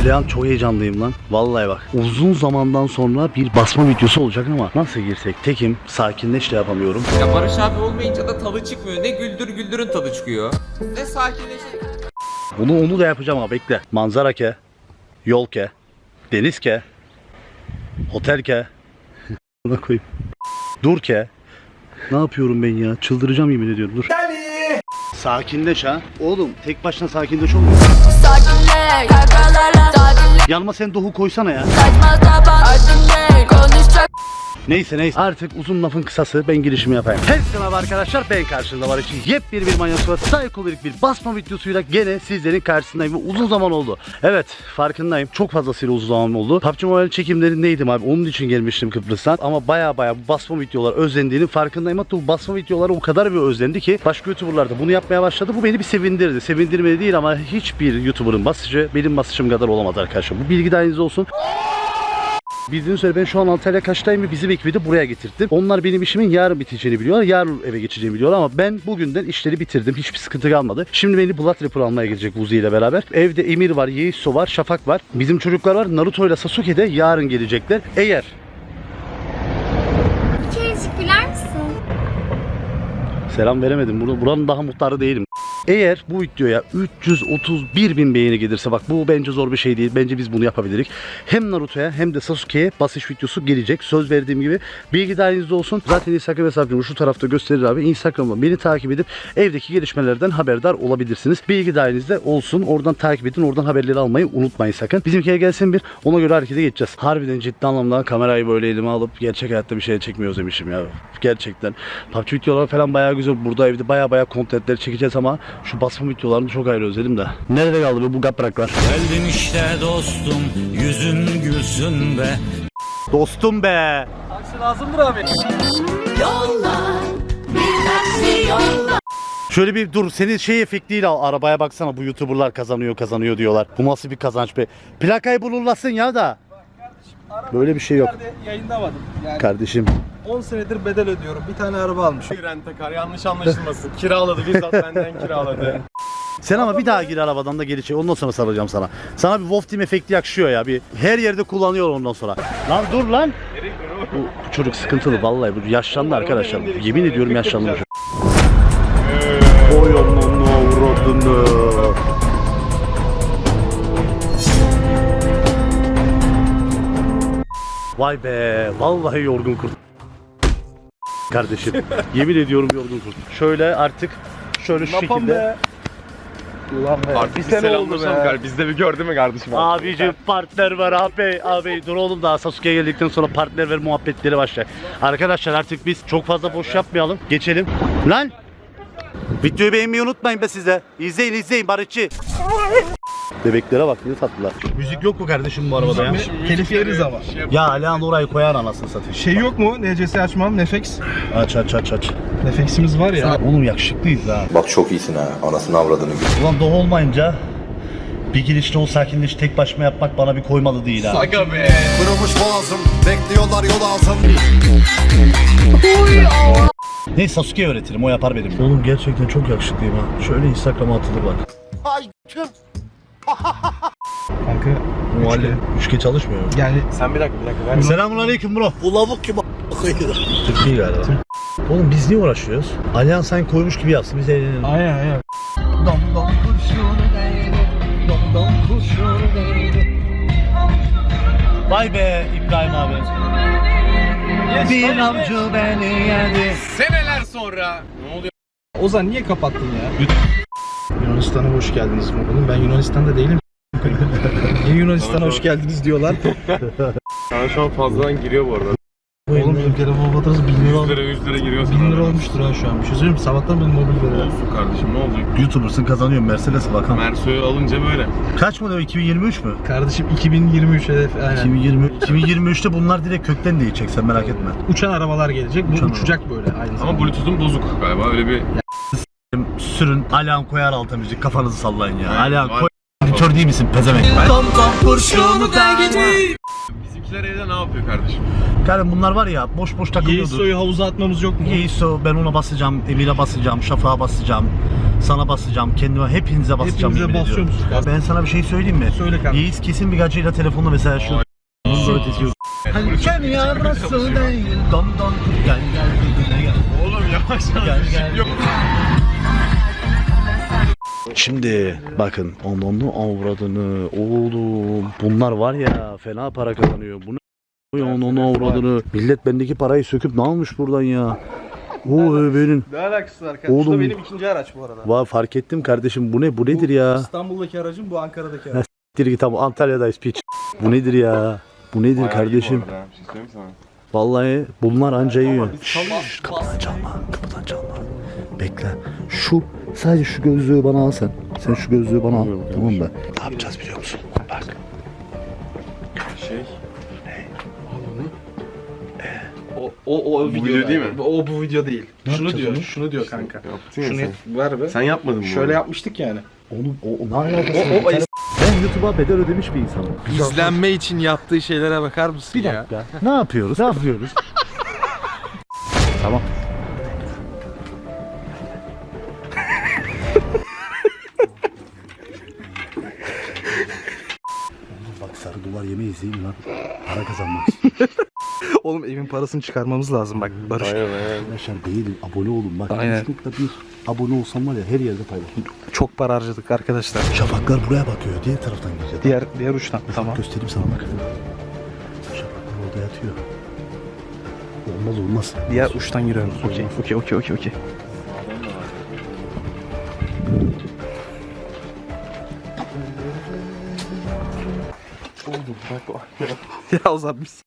Alihan çok heyecanlıyım lan. Vallahi bak. Uzun zamandan sonra bir basma videosu olacak ama nasıl girsek? Tekim, sakinleş de yapamıyorum. Ya Barış abi olmayınca da tadı çıkmıyor. Ne güldür güldürün tadı çıkıyor. Ne sakinleşe. Bunu onu da yapacağım ama bekle. Manzara ke, yol ke, deniz ke, otel ke. Buna koyayım. Dur ke. Ne yapıyorum ben ya? Çıldıracağım yemin ediyorum. Dur. Sakinleş ha. Oğlum tek başına sakinleş olmuyor. Sakinle, kakalarla Sakinle, Yanıma sen Doğu koysana ya. saçma sapan Ardınle, konuşacak Neyse neyse. Artık uzun lafın kısası ben girişimi yapayım. Herkese merhaba arkadaşlar ben karşınızda var için yepyeni bir manyak ve psikodelik bir basma videosuyla gene sizlerin karşısındayım ve uzun zaman oldu. Evet farkındayım çok fazlasıyla uzun zaman oldu. PUBG Mobile çekimlerindeydim abi onun için gelmiştim Kıbrıs'tan ama baya baya bu basma videolar özlendiğinin farkındayım. Hatta bu basma videoları o kadar bir özlendi ki başka YouTuber'lar da bunu yapmaya başladı. Bu beni bir sevindirdi. Sevindirmedi değil ama hiçbir YouTuber'ın basıcı benim basışım kadar olamadı arkadaşlar. Bu bilgi dahilinize olsun. Bildiğiniz üzere ben şu an Antalya kaçtayım ve bizim ekibi de buraya getirdim. Onlar benim işimin yarın biteceğini biliyorlar. Yarın eve geçeceğimi biliyorlar ama ben bugünden işleri bitirdim. Hiçbir sıkıntı kalmadı. Şimdi beni Blood Rapper almaya gelecek Uzi ile beraber. Evde Emir var, Yeiso var, Şafak var. Bizim çocuklar var. Naruto ile Sasuke de yarın gelecekler. Eğer Bir kerecik güler misin? Selam veremedim. Bur- Buranın daha muhtarı değilim. Eğer bu videoya 331 bin beğeni gelirse bak bu bence zor bir şey değil. Bence biz bunu yapabiliriz. Hem Naruto'ya hem de Sasuke'ye basış videosu gelecek. Söz verdiğim gibi. Bilgi dahilinizde olsun. Zaten Instagram hesabımı şu tarafta gösterir abi. Instagram'dan beni takip edip evdeki gelişmelerden haberdar olabilirsiniz. Bilgi dahilinizde olsun. Oradan takip edin. Oradan haberleri almayı unutmayın sakın. Bizimkiye gelsin bir. Ona göre harekete geçeceğiz. Harbiden ciddi anlamda kamerayı böyle elime alıp gerçek hayatta bir şey çekmiyor özlemişim ya. Gerçekten. PUBG videoları falan bayağı güzel. Burada evde bayağı bayağı kontentler çekeceğiz ama şu basma videolarını çok ayrı özledim de. Nerede kaldı bu- bu gapraklar? Geldim işte dostum yüzün gülsün be Dostum be. Şöyle bir dur senin şey efektiyle al arabaya baksana bu youtuberlar kazanıyor kazanıyor diyorlar. Bu nasıl bir kazanç be. Plakayı bulurlasın ya da. Böyle bir şey yok. yayınlamadım. Yani Kardeşim 10 senedir bedel ödüyorum. Bir tane araba almışım. Rentekar yanlış anlaşılmasın. Kiraladı bizzat benden kiraladı. sen ama bir daha gir arabadan da geri çek ondan sonra sarılacağım sana. Sana bir Wolf Team efekti yakışıyor ya bir her yerde kullanıyor ondan sonra. Lan dur lan. Bu, bu çocuk sıkıntılı vallahi bu yaşlandı arkadaşlar. Yemin ediyorum yaşlandı. Oy onun avradını. Vay be vallahi yorgun kurt. Kardeşim yemin ediyorum yorgun kurt. Şöyle artık şöyle şu Napam şekilde. be. Ulan be. Artık bir sene oldu selamlaşalım be. Bizde bir gördü mü kardeşim? Abicim partner var abi. Abi dur oğlum daha Sasuke'ye geldikten sonra partner ver muhabbetleri başlar. Arkadaşlar artık biz çok fazla boş yapmayalım. Geçelim. Lan! Videoyu beğenmeyi unutmayın be size. İzleyin izleyin barışçı. Bebeklere bak ne tatlılar. Müzik yok mu kardeşim bu arabada ya? Telif yeriz ama. Ya Alihan orayı koyar anasını satayım. Şey yok mu? NCS açmam. Nefex. Aç aç aç aç. Nefex'imiz var ya. Oğlum yakışıklıyız ha. Bak çok iyisin ha. Anasını avradını gör. Ulan doğu olmayınca bir girişte o sakinleş tek başıma yapmak bana bir koymalı değil ha. Aga be. Kırılmış boğazım. Bekliyorlar yol ağzım. Neyse Sasuke'ye öğretirim o yapar benim. Oğlum gerçekten çok yakışıklıyım ha. Şöyle Instagram'a atılır bak. Kanka. Muhalle üçge çalışmıyor. Yani Sen bir dakika bir dakika. Ben Selamun aleyküm bro. Bu lavuk kim Türkiye galiba. Oğlum biz niye uğraşıyoruz? Alyan sen koymuş gibi yapsın biz eğlenelim. aynen aynen. Dom dom kurşunu değdi. Dom dom kurşunu değdi. Vay be İbrahim abi. Bir avcı beni yedi. Seneler sonra. Ne oluyor? Ozan niye kapattın ya? Yunanistan'a hoş geldiniz mi? Oğlum ben Yunanistan'da değilim. Niye Yunanistan'a hoş geldiniz diyorlar. Sana şu an fazladan giriyor bu arada. Oğlum ülkede mobil 1000 lira 100 lira 100 lira giriyor sana. 1000 lira olmuştur ha şu an. Bir şey söyleyeyim mi? Sabahtan benim mobil veriyor. Olsun kardeşim ne olacak? YouTuber'sın kazanıyorum Mercedes'e bakalım. Merso'yu alınca böyle. Kaç model 2023 mü? Kardeşim 2023 hedef. Aynen. 2020 2023'te bunlar direkt kökten değişecek sen merak etme. Uçan arabalar gelecek. Bu Uçan uçacak böyle aynı Ama zamanda. Bluetooth'un bozuk galiba öyle bir Sürün Alihan koyar alta müzik kafanızı sallayın ya. Alihan koy. Editör değil misin pezevenk? Bizimkiler evde ne yapıyor kardeşim? Kardeşim bunlar var ya boş boş takılıyordu. Yeiso'yu havuza atmamız yok mu? Yeiso ben ona basacağım, Emir'e basacağım, Şafak'a basacağım. Sana basacağım, kendime hepinize basacağım. Hepimize yemin basıyor ediyorum. musun? Ya ben sana bir şey söyleyeyim mi? Söyle kanka. Yiğit kesin bir gacıyla telefonla mesela şu. Hançer yarası değil, dam dam gel gel. Oğlum yavaş Gel gel. Yok. Şimdi bakın onunla avradını oğlum bunlar var ya fena para kazanıyor. Bu ne onunla avradını. Millet bendeki parayı söküp ne almış buradan ya? O benim. Ne alakası var kanka? Oğlum. Şu da benim ikinci araç bu arada. Var fark ettim kardeşim bu ne? Bu nedir ya? İstanbul'daki aracım bu Ankara'daki aracım. Dir git tam Antalya'dayız piç. Bu nedir ya? Bu nedir kardeşim? Bir şey? Vallahi bunlar anca yiyor. Şşş, kapıdan çalma, kapıdan çalma. Bekle. Şu, sadece şu gözlüğü bana al sen. Sen şu gözlüğü bana al. Tamam mı? Ne yapacağız biliyor musun? Bak. Şey. O, o, o video, video değil mi? O bu video değil. şunu yapacağız diyor, onu? şunu diyor kanka. Yaptın ya Şunu sen. ver be. Sen yapmadın mı? Şöyle bunu? yapmıştık yani. Onun, o, o ne alakası O- o- var? Ben YouTube'a bedel ödemiş bir insanım. İzlenme için yaptığı şeylere bakar mısın Bir dakika. Ne yapıyoruz? Ne yapıyoruz? tamam. Sarı dolar yemeyiz değil mi lan? Para kazanmak Oğlum evin parasını çıkarmamız lazım bak Barış. Aynen aynen. Arkadaşlar değilim. Abone olun. Bak Aynen. 3.1 abone olsam var ya her yerde paylaşın. Çok para harcadık arkadaşlar. Şafaklar buraya bakıyor. Diğer taraftan gireceğiz. Diğer diğer uçtan. Tamam. Göstereyim sana bak. Şafaklar orada yatıyor. Olmaz olmaz. Diğer uçtan giriyorum. Okey, okey, okey, okey, okey. Oğlum bak bak. ya Ozan biz.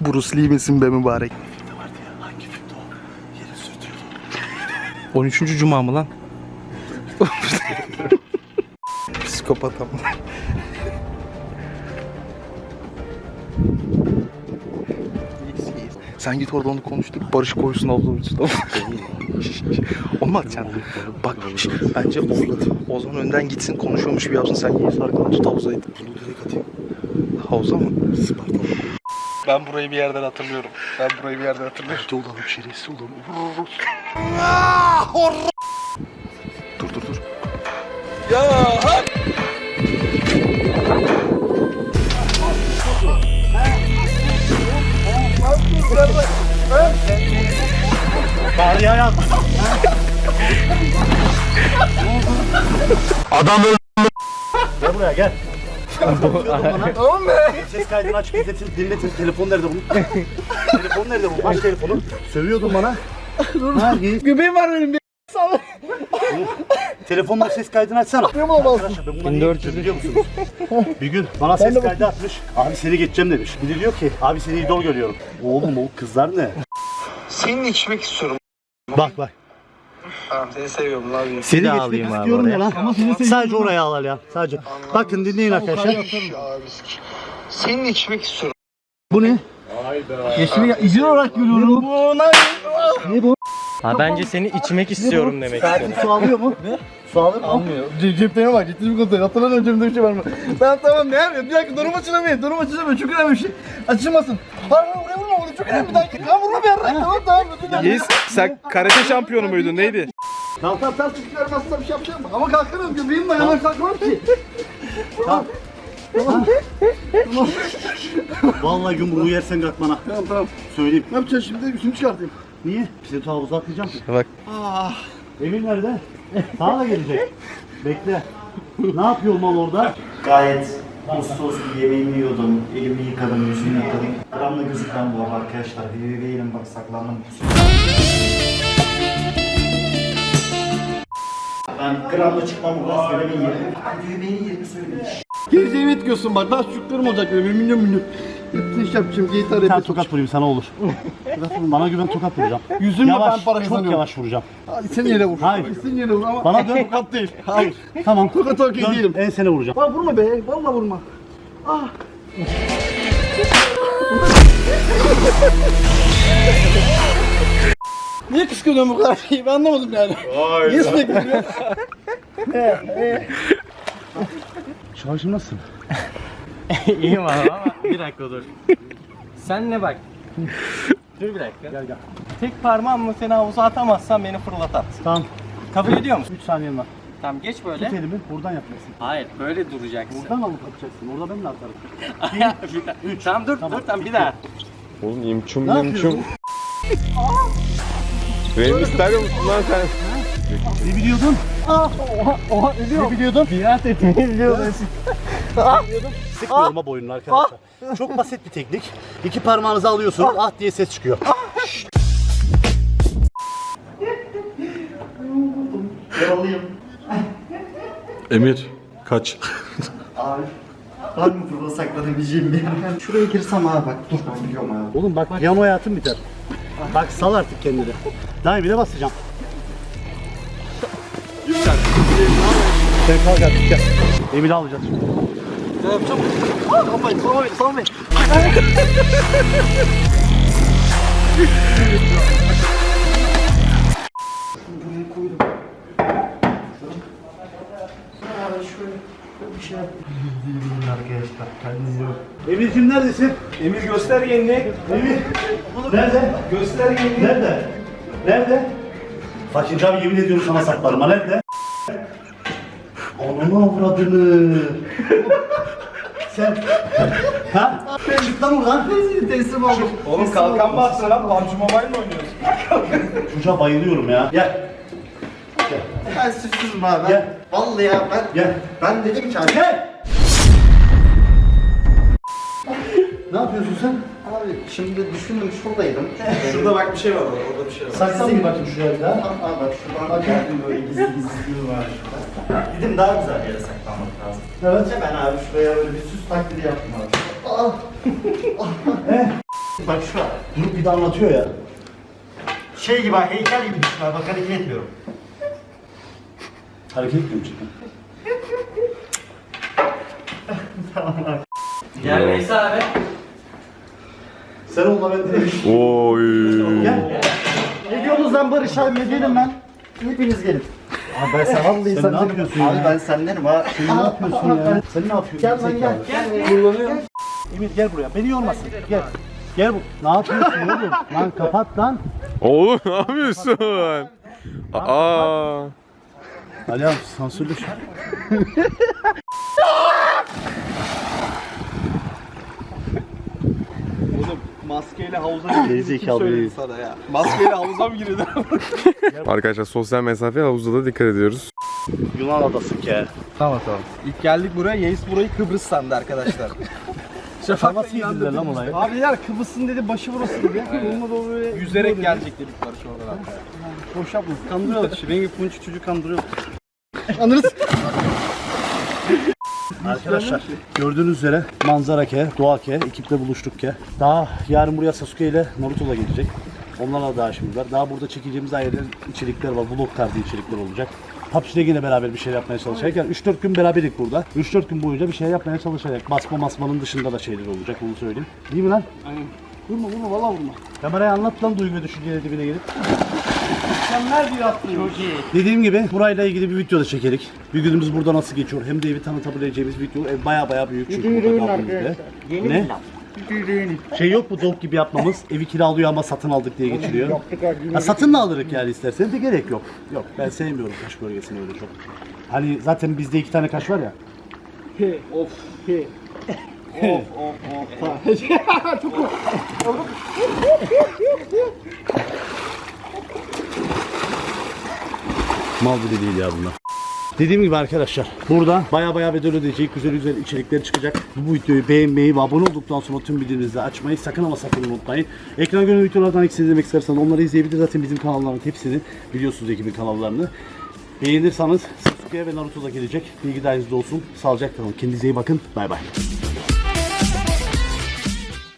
Bruce Lee misin be mübarek? Hangi filmde o? Yere sürtüyordu. 13. Cuma mı lan? Psikopat ama. Sen git orada onu konuştur. Barış koysun olduğu için. Olmaz sen. Bak bence o, Ozan önden gitsin konuşuyormuş gibi yapsın. Sen Yiğit arkadan tut havuza it. Havuza mı? Ben burayı bir yerden hatırlıyorum. Ben burayı bir yerden hatırlıyorum. Olalım şerefsiz olalım. Dur dur dur. Bari ya Adam öldü. Gel buraya gel. Oğlum be. Ses kaydını aç dinletin, dinletin. Telefon nerede bunun? telefon nerede bunun? Aç telefonu. Sövüyordun bana. ha, Göbeğim var benim. Telefonla ses kaydını açsana. Ben bunları 1400 biliyor musunuz? bir gün bana ses kaydı atmış. Abi seni geçeceğim demiş. Bir de diyor ki abi seni idol görüyorum. Oğlum o kızlar ne? Seninle içmek istiyorum. Bak bak. Tamam seni seviyorum abi. Seni geçmek istiyorum ya lan. Sadece oraya al ya. Sadece. Bakın dinleyin arkadaşlar. Abi. Seninle içmek istiyorum. Bu ne? Geçmeyi izin olarak görüyorum. Bu ne bu? Ha bence seni içmek istiyorum demek istiyorum. Su alıyor mu? Ne? Su alır mı? Almıyor. Ceplerine bak ciddi bir kontrol. Hatırlamıyorum cebimde bir şey var mı? tamam tamam ne yapayım? Bir dakika durum açılamıyor. Durum açılamıyor. Çok önemli bir şey. Açılmasın. Hayır hayır çok önemli. Tamam vurma bir ara. Tamam tamam. Yiğit sen karate şampiyonu muydun neydi? Tamam tamam ters çıkıyor. Nasıl bir şey yapacağım. Ama kalkarım. Göbeğim var. Hemen kalkamam ki. Vallahi yumruğu yersen kalk bana. Tamam tamam. Söyleyeyim. Ne yapacağız şimdi? Üstünü çıkartayım. Niye? Bizi havuza atlayacağım ki. Bak. Emir nerede? Sana da gelecek. Bekle. ne yapıyor mal orada? Gayet uslu uslu yemeğimi yiyordum. Elimi yıkadım, yüzümü yıkadım. Aramda gözükmem bu arada arkadaşlar. Bir bebeğim bak saklandım. Ben gramda çıkmam bu gaz görevi yerim. Bebeğini yerini söyledim. Geleceğimi etkiyorsun bak. Daha çocuklarım olacak. Milyon milyon. Yaptığın iş yapacağım. Geyit Bir tane tokat vurayım sana olur. Bana güven tokat vuracağım. Yüzümle yavaş, ben para çok kazanıyorum. yavaş vuracağım. Sen yere vur. Hayır. Sen yere vur ama. Bana dön. tokat değil. Hayır. Tamam. Tokat okey Dön, değilim. Ensene vuracağım. Bak vurma be. Vallahi vurma. Ah. Niye kıskanıyorsun bu kadar şeyi? Ben anlamadım yani. Niye sürekli gülüyorsun? Şarjım nasıl? İyiyim abi ama bir dakika dur. Senle bak Dur bir dakika. Gel gel. Tek parmağımla seni havuza atamazsan beni fırlat at. Tamam. Kabul ediyor musun? 3 saniyen var. Tamam geç böyle. Tut elimi buradan yapacaksın. Hayır böyle duracaksın. Buradan mı yapacaksın? Orada ben de atarım. bir daha. Tamam dur dur tamam bir daha. Oğlum imçum Ne imçum. yapıyorsun? Benim ister misin lan sen? Ne biliyordun? Aa, oha, oha, Ne biliyordun? Biat etmeyi biliyordun. Sık yorma boynunu arkadaşlar. Çok basit bir teknik. İki parmağınızı alıyorsunuz, ah diye ses çıkıyor. Şşt. Emir kaç. Var mı burada saklanabileceğim bir yer? Şuraya girsem abi bak dur ben biliyorum abi. Oğlum bak piyano hayatın biter. Bak sal artık kendini. Daha bir de basacağım. Sen kalk artık gel. Emir'i alacağız şimdi. Ne yapacağım? Salmayın, salmayın, salmayın. Arkadaşlar kendinize iyi bakın. Emir'cim neredesin? Emir göster kendini. Emir. Nerede? Göster kendini. Nerede? Nerede? Faşinci abi yemin ediyorum sana saklarım. Ha nerede? Ananı avradını. Sen. Ha? Çık lan oradan. Teslim oldum. Oğlum kalkan atsın lan? PUBG Mobile mi oynuyorsun? Çocuğa bayılıyorum ya. Gel. Ben suçsuzum abi. Gel. Ben, vallahi ya ben, Gel. ben dedim ki abi. Gel. Ne yapıyorsun sen? Abi şimdi düşündüm şuradaydım. Şurada bak bir şey var orada. Orada bir şey var. Saklan bir bakayım şuraya bir daha. Tamam abi bak şuradan geldim böyle gizli gizli var şurada. Dedim daha güzel bir yere saklanmak lazım. Evet. Hemen abi şuraya böyle bir süs taklidi yaptım abi. Ah. Bak şu an. Durup bir de anlatıyor ya. Şey gibi ha, heykel gibi düşün abi bak hareket etmiyorum. Hareket etmiyorum çünkü. Gel Veysel abi. Sen onunla ben direkt. Oy. Gel. Ne diyorsunuz lan Barış abi ne diyelim ben? Hepiniz gelin. Abi ben sen vallahi Sen ne yapıyorsun Abi ya? ben sendenim ha. Sen ne yapıyorsun ya? Sen ne yapıyorsun? Gel lan gel. Kullanıyorum. Emir gel buraya. Beni yormasın. Gel. Gel bu. Ne yapıyorsun oğlum? Lan kapat lan. Oğlum ne yapıyorsun? Aa. Ali abi sansürlü şu. Maskeyle havuza girdi. Gerizekalı söyledi değil. sana ya? Maskeyle havuza mı girdi? Arkadaşlar sosyal mesafe havuzda da dikkat ediyoruz. Yunan adası ki. tamam tamam. İlk geldik buraya. Yeis burayı Kıbrıs sandı arkadaşlar. Şafak yediler lan olayı? Abi ya Kıbrıs'ın dedi başı burası dedi. Onunla da böyle yüzerek gelecek dedik Barış oradan hatta. Boş yapma. Kandırıyorlar gibi punç çocuk kandırıyor. Arkadaşlar gördüğünüz üzere manzara ke, doğa ke, ekiple buluştuk ke. Daha yarın buraya Sasuke ile Naruto da gelecek. Onlarla daha işimiz var. Daha burada çekeceğimiz ayrı içerikler var. Vlog tarzı içerikler olacak. PUBG'de yine beraber bir şey yapmaya çalışacak. Yani 3-4 gün beraberdik burada. 3-4 gün boyunca bir şey yapmaya çalışacak. Basma masmanın dışında da şeyler olacak onu söyleyeyim. Değil mi lan? Aynen. Vurma vurma valla vurma. Kameraya anlat lan duygu düşünceleri dibine gelip. Mükemmel bir yaptı. Çok iyi. Dediğim gibi burayla ilgili bir video da çekerik. Bir günümüz burada nasıl geçiyor hem de evi tanıtabileceğimiz video. Ev baya baya büyük çünkü burada kaldığımızda. Ne? Şey yok mu dog gibi yapmamız. Evi kiralıyor ama satın aldık diye geçiriyor. Ha, satın da alırız yani istersen de gerek yok. Yok ben sevmiyorum kaş bölgesini öyle çok. Hani zaten bizde iki tane kaş var ya. Of. Mal bile değil ya bunlar. Dediğim gibi arkadaşlar burada baya baya bedel ödeyecek güzel güzel içerikler çıkacak. Bu videoyu beğenmeyi ve abone olduktan sonra tüm bildirimleri açmayı sakın ama sakın unutmayın. Ekran görüntü videolardan ilk izlemek isterseniz onları izleyebilir. Zaten bizim kanalların hepsini biliyorsunuz ekibin kanallarını. Beğenirseniz Sasuke ve Naruto da gelecek. Bilgi dahilinizde olsun. Sağlıcakla kalın. Kendinize iyi bakın. Bay bay.